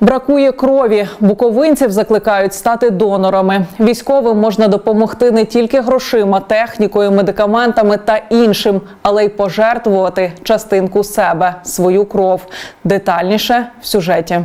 Бракує крові. Буковинців закликають стати донорами. Військовим можна допомогти не тільки грошима, технікою, медикаментами та іншим, але й пожертвувати частинку себе, свою кров. Детальніше в сюжеті.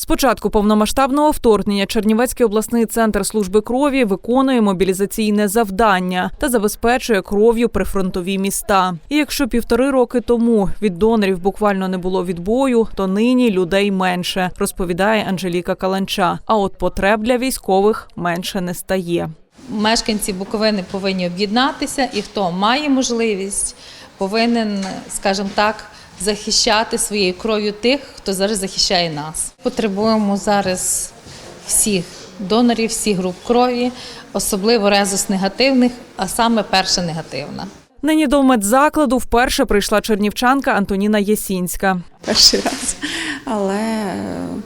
З початку повномасштабного вторгнення Чернівецький обласний центр служби крові виконує мобілізаційне завдання та забезпечує кров'ю прифронтові міста. І якщо півтори роки тому від донорів буквально не було відбою, то нині людей менше, розповідає Анжеліка Каланча. А от потреб для військових менше не стає. Мешканці Буковини повинні об'єднатися, і хто має можливість, повинен, скажімо так, захищати своєю кров'ю тих, хто зараз захищає нас. Потребуємо зараз всіх донорів, всіх груп крові, особливо резус негативних, а саме перша негативна. Нині до медзакладу вперше прийшла чернівчанка Антоніна Єсінська. перший раз. Але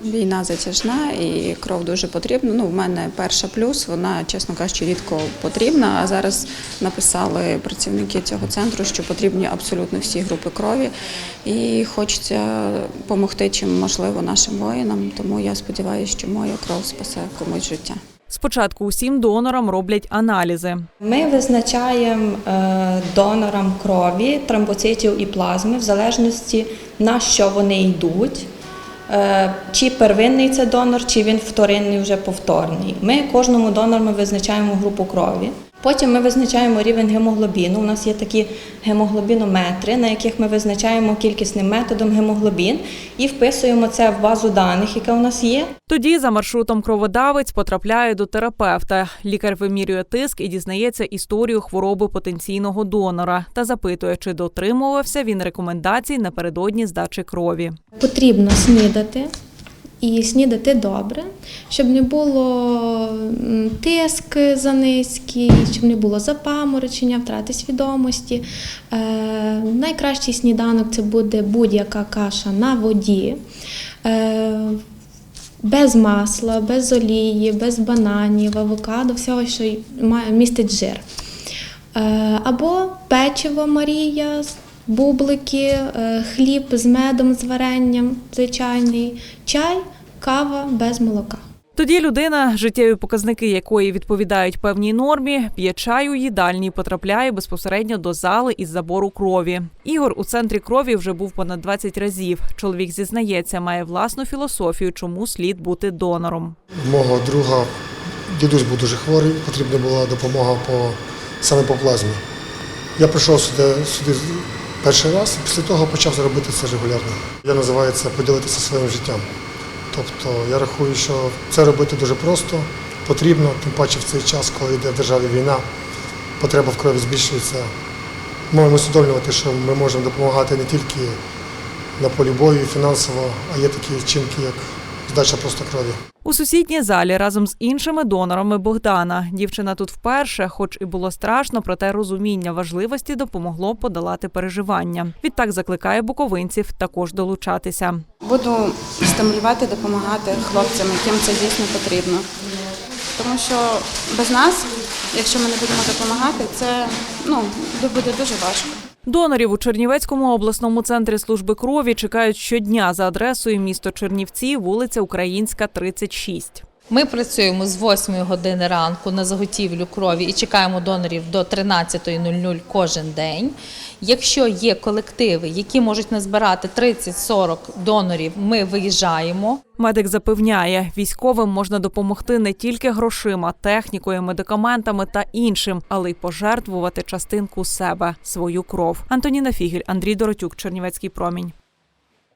війна затяжна і кров дуже потрібна. Ну, в мене перша плюс, вона, чесно кажучи, рідко потрібна. А зараз написали працівники цього центру, що потрібні абсолютно всі групи крові. І хочеться допомогти чим можливо нашим воїнам. Тому я сподіваюся, що моя кров спасе комусь життя. Спочатку усім донорам роблять аналізи. Ми визначаємо е, донорам крові, тромбоцитів і плазми в залежності на що вони йдуть. Е, Чи первинний це донор, чи він вторинний вже повторний. Ми кожному донору визначаємо групу крові. Потім ми визначаємо рівень гемоглобіну. У нас є такі гемоглобінометри, на яких ми визначаємо кількісним методом гемоглобін і вписуємо це в базу даних, яка у нас є. Тоді за маршрутом кроводавець потрапляє до терапевта. Лікар вимірює тиск і дізнається історію хвороби потенційного донора та запитує, чи дотримувався він рекомендацій напередодні здачі крові. Потрібно снідати і снідати добре, щоб не було тиск занизький, щоб не було запаморочення, втрати свідомості. Е, найкращий сніданок це буде будь-яка каша на воді. Е, без масла, без олії, без бананів, авокадо, всього, що містить жир. Е, Або печиво Марія, бублики, е, хліб з медом, з варенням звичайний, чай, кава без молока. Тоді людина, життєві показники якої відповідають певній нормі, п'є чай у їдальні і потрапляє безпосередньо до зали із забору крові. Ігор у центрі крові вже був понад 20 разів. Чоловік зізнається, має власну філософію, чому слід бути донором. Мого друга дідусь був дуже хворий, потрібна була допомога по, саме по плазмі. Я прийшов сюди, сюди перший раз і після того почав робити це регулярно. Я називаю це поділитися своїм життям. Тобто я рахую, що це робити дуже просто, потрібно, тим паче в цей час, коли йде в державі війна, потреба в крові збільшується. Маємо усвідомлювати, що ми можемо допомагати не тільки на полі бою і фінансово, а є такі вчинки, як здача просто крові. У сусідній залі разом з іншими донорами Богдана. Дівчина тут вперше, хоч і було страшно, проте розуміння важливості допомогло подолати переживання. Відтак закликає буковинців також долучатися. Буду стимулювати, допомагати хлопцям, яким це дійсно потрібно. Тому що без нас, якщо ми не будемо допомагати, це ну, буде дуже важко. Донорів у Чернівецькому обласному центрі служби крові чекають щодня за адресою місто Чернівці, вулиця Українська, 36. Ми працюємо з 8 години ранку на заготівлю крові і чекаємо донорів до 13.00 кожен день. Якщо є колективи, які можуть назбирати 30-40 донорів, ми виїжджаємо. Медик запевняє, військовим можна допомогти не тільки грошима, технікою, медикаментами та іншим, але й пожертвувати частинку себе, свою кров. Антоніна Фігель, Андрій Доротюк, Чернівецький промінь.